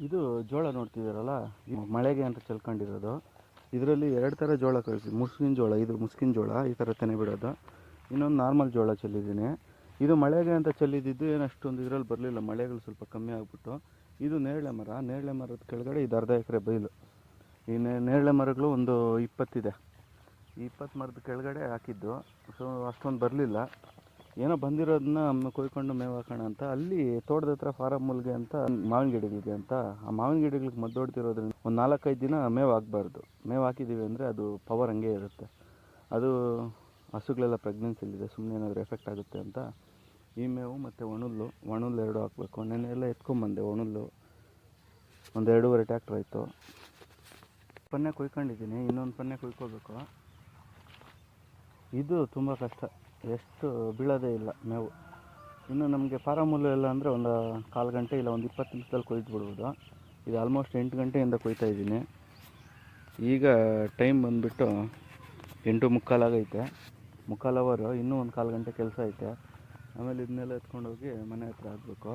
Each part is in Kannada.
ಇದು ಜೋಳ ನೋಡ್ತಿದ್ದೀರಲ್ಲ? ಮಳೆಗೆ ಅಂತ ಚೆಲ್ಕೊಂಡಿರೋದು. ಇದರಲ್ಲಿ ಎರಡು ಥರ ಜೋಳ ಕಳಿಸಿ, ಮುಸ್ಕಿನ ಜೋಳ, ಇದು ಮುಸ್ಕಿನ ಜೋಳ, ಈ ಥರ ತೆನೆ ಬಿಡೋದು. ಇನ್ನೊಂದು ನಾರ್ಮಲ್ ಜೋಳ ಚೆಲ್ಲಿದ್ದೀನಿ. ಇದು ಮಳೆಗೆ ಅಂತ ಚೆಲ್ಲಿದ್ದು ಏನು ಅಷ್ಟೊಂದು ಇದರಲ್ಲಿ ಬರಲಿಲ್ಲ. ಮಳೆಗಳು ಸ್ವಲ್ಪ ಕಮ್ಮಿ ಆಗಿಬಿಟ್ಟು. ಇದು ನೇರಳೆ ಮರ. ನೇರಳೆ ಮರದ ಕೆಳಗಡೆ ಇದು ಅರ್ಧ ಎಕರೆ ಬೈಲು. ಈ ನೇರಳೆ ಮರಗಳು ಒಂದು ಇಪ್ಪತ್ತಿದೆ. ಈ ಇಪ್ಪತ್ತು ಮರದ ಕೆಳಗಡೆ ಹಾಕಿದ್ದು. ಸೊ, ಅಷ್ಟೊಂದು ಬರಲಿಲ್ಲ. ಏನೋ ಬಂದಿರೋದನ್ನ ಕೊಯ್ಕೊಂಡು ಮೇವು ಹಾಕೋಣ ಅಂತ, ಅಲ್ಲಿ ತೋಟದ ಹತ್ರ ಫಾರಮ್ ಮುಲ್ಗೆ ಅಂತ ಮಾವಿನ ಗಿಡಗಳಿದೆ ಅಂತ, ಆ ಮಾವಿನ ಗಿಡಗಳಿಗೆ ಮದ್ದೊಡ್ತಿರೋದ್ರಿಂದ ಒಂದು ನಾಲ್ಕೈದು ದಿನ ಮೇವು ಹಾಕ್ಬಾರ್ದು ಮೇವು ಹಾಕಿದ್ದೀವಿ ಅಂದರೆ ಅದು ಪವರ್ ಹಂಗೆ ಇರುತ್ತೆ. ಅದು ಹಸುಗಳೆಲ್ಲ ಪ್ರೆಗ್ನೆನ್ಸಿಲಿದೆ ಸುಮ್ಮನೆ ಏನಾದರೂ ಎಫೆಕ್ಟ್ ಆಗುತ್ತೆ ಅಂತ. ಈ ಮೇವು ಮತ್ತು ಒಣಲ್ಲು ಒಣಲ್ಲು ಎರಡು ಹಾಕಬೇಕು. ನೆನ್ನೆ ಎಲ್ಲ ಎತ್ಕೊಂಬಂದೆ ಒಣಲ್ಲು. ಒಂದು ಎರಡೂವರೆ ಟ್ಯಾಕ್ಟ್ರ್ ಆಯಿತು. ಪನ್ನೆ ಕುಯ್ಕೊಂಡಿದ್ದೀನಿ, ಇನ್ನೊಂದು ಪನ್ನೆ ಕುಯ್ಕೋಬೇಕು ಇದು ತುಂಬ ಕಷ್ಟ. ಎಷ್ಟು ಬೀಳೋದೇ ಇಲ್ಲ ಮೇವು. ಇನ್ನು ನಮಗೆ ಫಾರಮ್ ಇಲ್ಲ ಎಲ್ಲ ಅಂದರೆ ಒಂದು ಕಾಲು ಗಂಟೆ ಇಲ್ಲ, ಒಂದು ಇಪ್ಪತ್ತು ನಿಮಿಷದಲ್ಲಿ ಕೊಯ್ದು ಬಿಡ್ಬೋದು ಇದು ಆಲ್ಮೋಸ್ಟ್ ಎಂಟು ಗಂಟೆಯಿಂದ ಕೊಯ್ತಾ ಇದ್ದೀನಿ. ಈಗ ಟೈಮ್ ಬಂದುಬಿಟ್ಟು ಎಂಟು ಮುಕ್ಕಾಲಾಗೈತೆ ಮುಕ್ಕಾಲು ಅವರು ಇನ್ನೂ ಒಂದು ಕಾಲು ಗಂಟೆ ಕೆಲಸ ಐತೆ. ಆಮೇಲೆ ಇದನ್ನೆಲ್ಲ ಎತ್ಕೊಂಡೋಗಿ ಮನೆ ಹತ್ರ ಹಾಕಬೇಕು.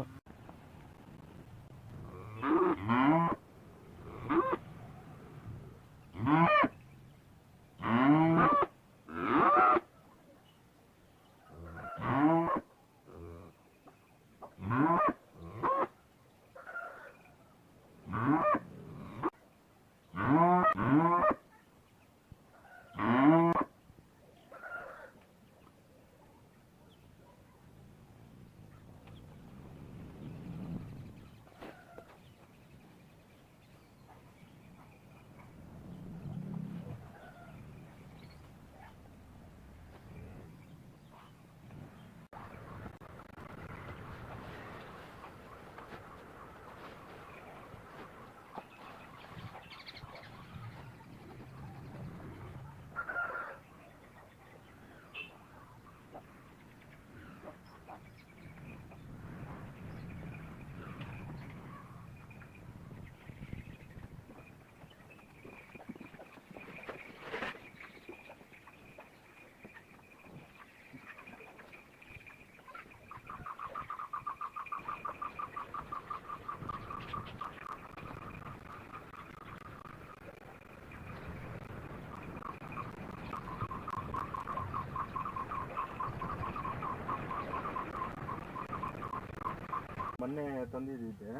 ಮೊನ್ನೆ ತಂದಿದ್ದಿದ್ದೆ.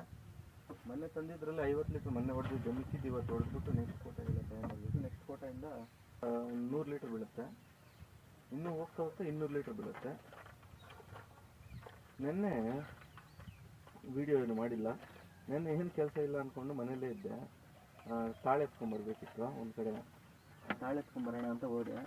ಮೊನ್ನೆ ತಂದಿದ್ರಲ್ಲಿ ಐವತ್ತು ಲೀಟ್ರ್ ಮೊನ್ನೆ ಹೊಡೆದು ಮಿಕ್ಕಿದ್ದು ಇವತ್ತು ಹೊಡೆದ್ಬಿಟ್ಟು ನೆಕ್ಸ್ಟ್ ಕೋಟೆಗೆಲ್ಲ ತಗೊಂಡೋಗ್ಬೇಕು ನೆಕ್ಸ್ಟ್ ಕೋಟೆಯಿಂದ ನೂರು ಲೀಟ್ರ್ ಬೀಳುತ್ತೆ. ಇನ್ನೂ ಹೋಗ್ತಾ ಹೋಗ್ತಾ ಇನ್ನೂರು ಲೀಟ್ರ್ ಬೀಳುತ್ತೆ. ನಿನ್ನೆ ವಿಡಿಯೋ ಏನು ಮಾಡಿಲ್ಲ. ನೆನ್ನೆ ಏನು ಕೆಲಸ ಇಲ್ಲ ಅಂದ್ಕೊಂಡು ಮನೇಲೇ ಇದ್ದೆ. ತಾಳೆ ಎತ್ಕೊಂಡ್ಬರ್ಬೇಕಿತ್ತು ಒಂದು ಕಡೆ. ತಾಳೆ ಎತ್ಕೊಂಬರೋಣ ಅಂತ ಹೋದೆ.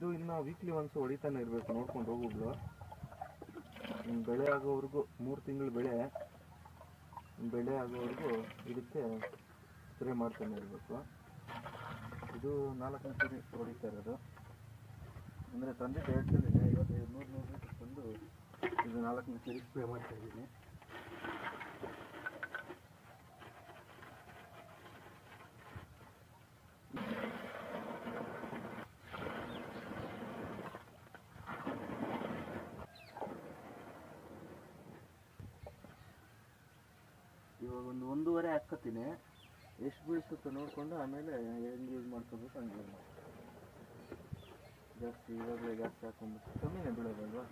ಇದು ಇನ್ನು ವೀಕ್ಲಿ ಒನ್ಸ್ ಹೊಡಿತಾನೆ ಇರಬೇಕು, ನೋಡ್ಕೊಂಡು ಹೋಗುಗಳು ಬೆಳೆ ಆಗೋವರೆಗೂ ಮೂರು ತಿಂಗಳು ಬೆಳೆ ಬೆಳೆ ಆಗೋವರೆಗೂ ಇದಕ್ಕೆ ಸ್ಪ್ರೇ ಮಾಡ್ತಾನೆ ಇರಬೇಕು. ಇದು ನಾಲ್ಕನೇ ಸರಿ ಹೊಡಿತಾ ಇರೋದು. ಅಂದರೆ ತಂದೆ ಎರಡು ಇವತ್ತು ನೂರು ನೂರು ಲೀಟರ್ ತಂದು ಇದು ನಾಲ್ಕನೇ ಸರಿ ಸ್ಪ್ರೇ ಮಾಡ್ತಾ ಇದ್ದೀನಿ. ಒಂದು ಒಂದೂವರೆ ಹಾಕ್ಕೊತೀನಿ ಎಷ್ಟು ಬೀಳಿಸುತ್ತೆ ನೋಡಿಕೊಂಡು ಆಮೇಲೆ ಹೆಂಗೆ ಯೂಸ್ ಮಾಡ್ಕೊಬೇಕು ಹಂಗೆ use ಮಾಡ್ತೀನಿ. ಜಾಸ್ತಿ ಇವಾಗಲೇ ಜಾಸ್ತಿ ಹಾಕೊಂಡ್ಬಿಟ್ಟು ಕಮ್ಮಿನೇ ಬೀಳೋದಲ್ವಾ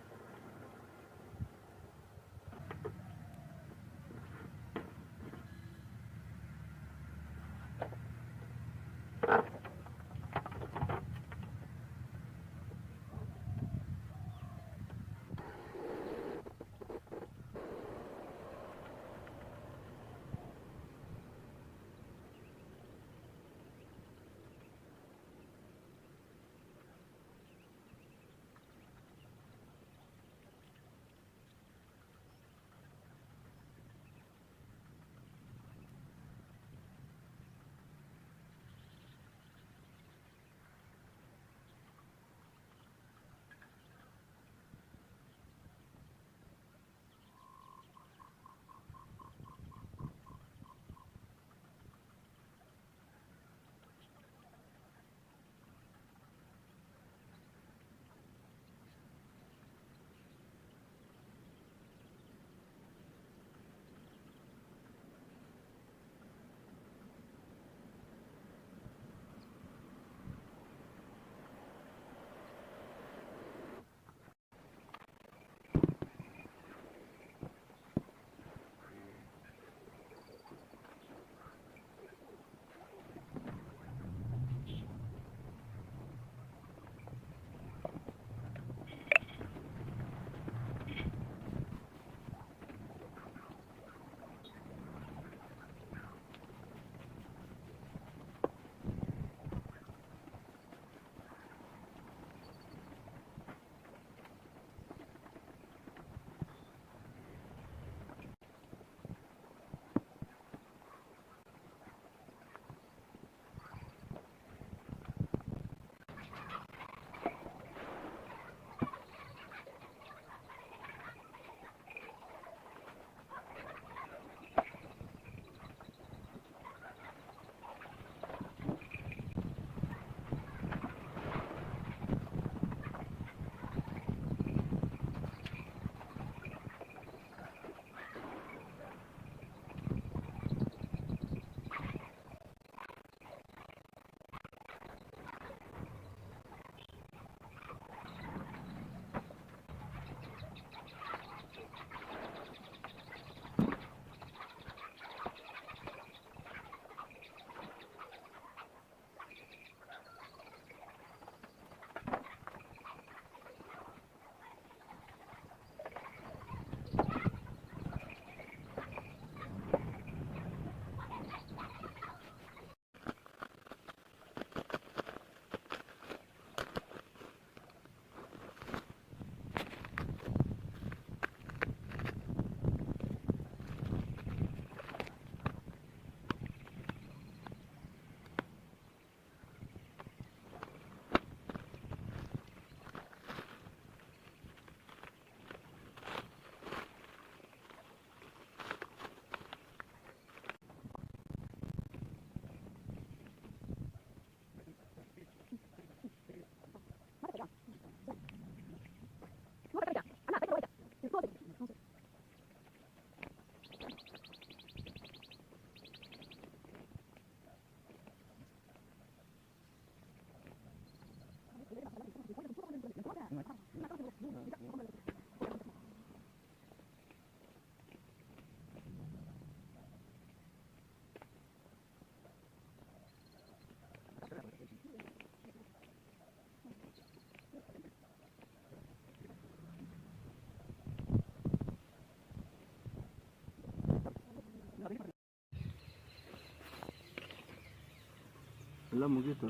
ಎಲ್ಲ ಮುಗೀತು.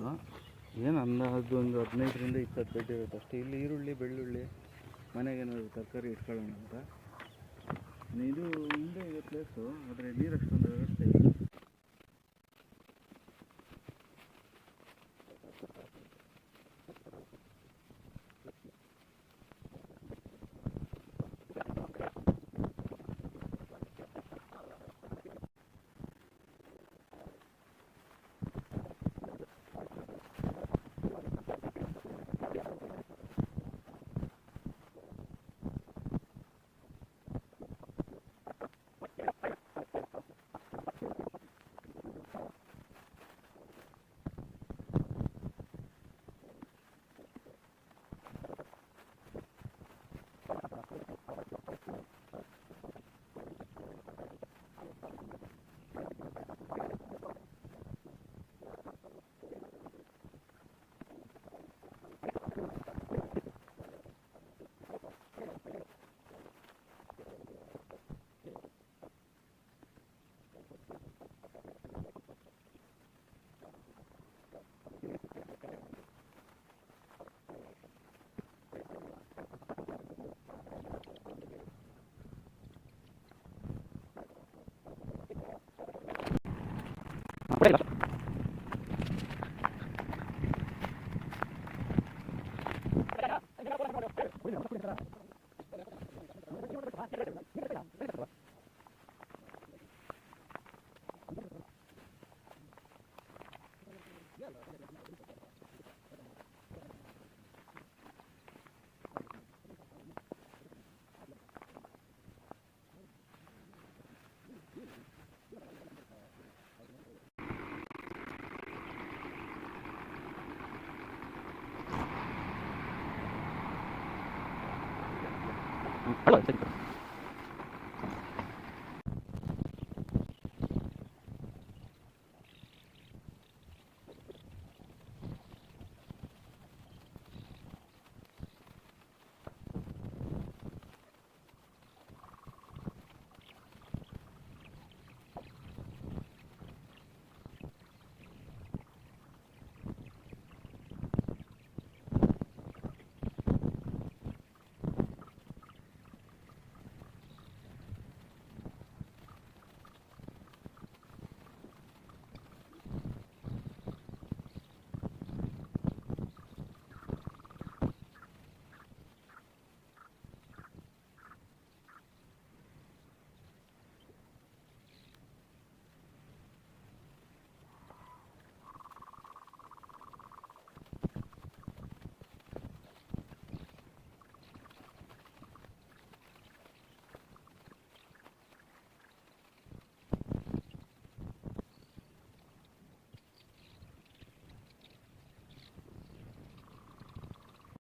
ಏನು ಅಂದಾಜು ಒಂದು ಹದಿನೈದರಿಂದ ಇಪ್ಪತ್ತು ಬೆಡ್ ಇರುತ್ತೆ ಅಷ್ಟೇ. ಇಲ್ಲಿ ಈರುಳ್ಳಿ, ಬೆಳ್ಳುಳ್ಳಿ, ಮನೆಗೆ ತರಕಾರಿ ಇಟ್ಕೊಳ್ಳೋಣ ಅಂತ. ಇದು ಹಿಂದೆ ಇದೆ ಪ್ಲೇಸು ಆದರೆ ನೀರು ಅಷ್ಟೊಂದು ವ್ಯವಸ್ಥೆ ಇಲ್ಲ. Where did you go? ಸರಿ